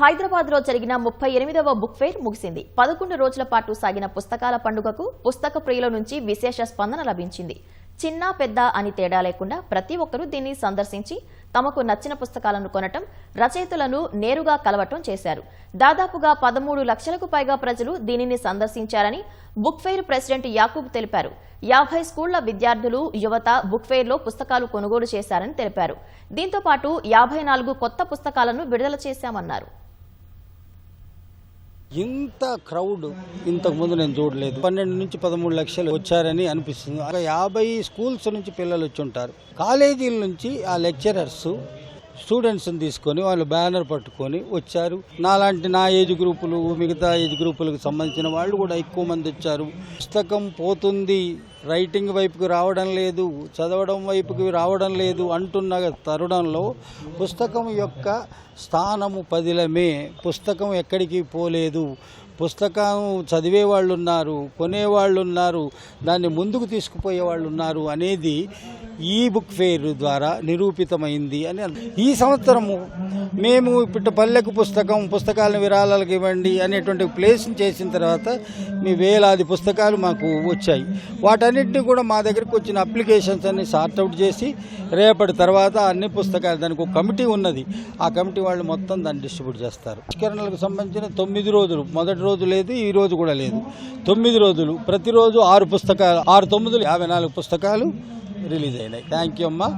హైదరాబాద్లో జరిగిన ముప్పై ఎనిమిదవ బుక్ ఫెయిర్ ముగిసింది. పదకొండు రోజుల పాటు సాగిన పుస్తకాల పండుగకు పుస్తక ప్రియుల నుంచి విశేష స్పందన లభించింది. చిన్న పెద్ద అని తేడా లేకుండా ప్రతి ఒక్కరూ దీన్ని సందర్శించి తమకు నచ్చిన పుస్తకాలను కొనటం రచయితలను నేరుగా కలవటం చేశారు. దాదాపుగా పదమూడు లక్షలకు పైగా ప్రజలు దీనిని సందర్శించారని బుక్ ఫెయిర్ ప్రెసిడెంట్ యాకూబ్ తెలిపారు. యాభై స్కూళ్ళ విద్యార్థులు యువత బుక్ ఫెయిర్లో పుస్తకాలు కొనుగోలు చేశారని తెలిపారు. దీంతో పాటు యాభై నాలుగు కొత్త పుస్తకాలను విడుదల చేశామన్నారు. ఇంత క్రౌడ్ ఇంతకు ముందు నేను చూడలేదు. పన్నెండు నుంచి పదమూడు లక్షలు వచ్చారని అనిపిస్తుంది. ఒక యాభై స్కూల్స్ నుంచి పిల్లలు వచ్చి ఉంటారు. కాలేజీల నుంచి ఆ లెక్చరర్స్ స్టూడెంట్స్ని తీసుకొని వాళ్ళు బ్యానర్ పట్టుకొని వచ్చారు. నాలాంటి నా ఏజ్ గ్రూపులు మిగతా ఏజ్ గ్రూపులకు సంబంధించిన వాళ్ళు కూడా ఎక్కువ మంది వచ్చారు. పుస్తకం పోతుంది రైటింగ్ వైపుకి రావడం లేదు చదవడం వైపుకి రావడం లేదు అంటున్న తరుణంలో పుస్తకం యొక్క స్థానము పదిలమే. పుస్తకం ఎక్కడికి పోలేదు. పుస్తకం చదివే వాళ్ళు ఉన్నారు కొనేవాళ్ళు ఉన్నారు దాన్ని ముందుకు తీసుకుపోయే వాళ్ళు ఉన్నారు అనేది ఈ బుక్ ఫెయిర్ ద్వారా నిరూపితమైంది అని ఈ సంవత్సరము మేము ఇప్పుడు పల్లెకు పుస్తకం పుస్తకాలను విరాళాలకు ఇవ్వండి అనేటువంటి ప్లేస్ని చేసిన తర్వాత మీ వేలాది పుస్తకాలు మాకు వచ్చాయి. వాటన్నిటిని కూడా మా దగ్గరికి వచ్చిన అప్లికేషన్స్ అన్ని సార్ట్అవుట్ చేసి రేపటి తర్వాత అన్ని పుస్తకాలు దానికి ఒక కమిటీ ఉన్నది. ఆ కమిటీ వాళ్ళు మొత్తం దాన్ని డిస్ట్రిబ్యూట్ చేస్తారు. ఆవిష్కరణలకు సంబంధించిన తొమ్మిది రోజులు మొదటి రోజు లేదు ఈ రోజు కూడా లేదు. తొమ్మిది రోజులు ప్రతిరోజు ఆరు పుస్తకాలు ఆరు తొమ్మిది యాభై నాలుగు పుస్తకాలు రిలీజ్ అయినాయి థ్యాంక్ యూ అమ్మా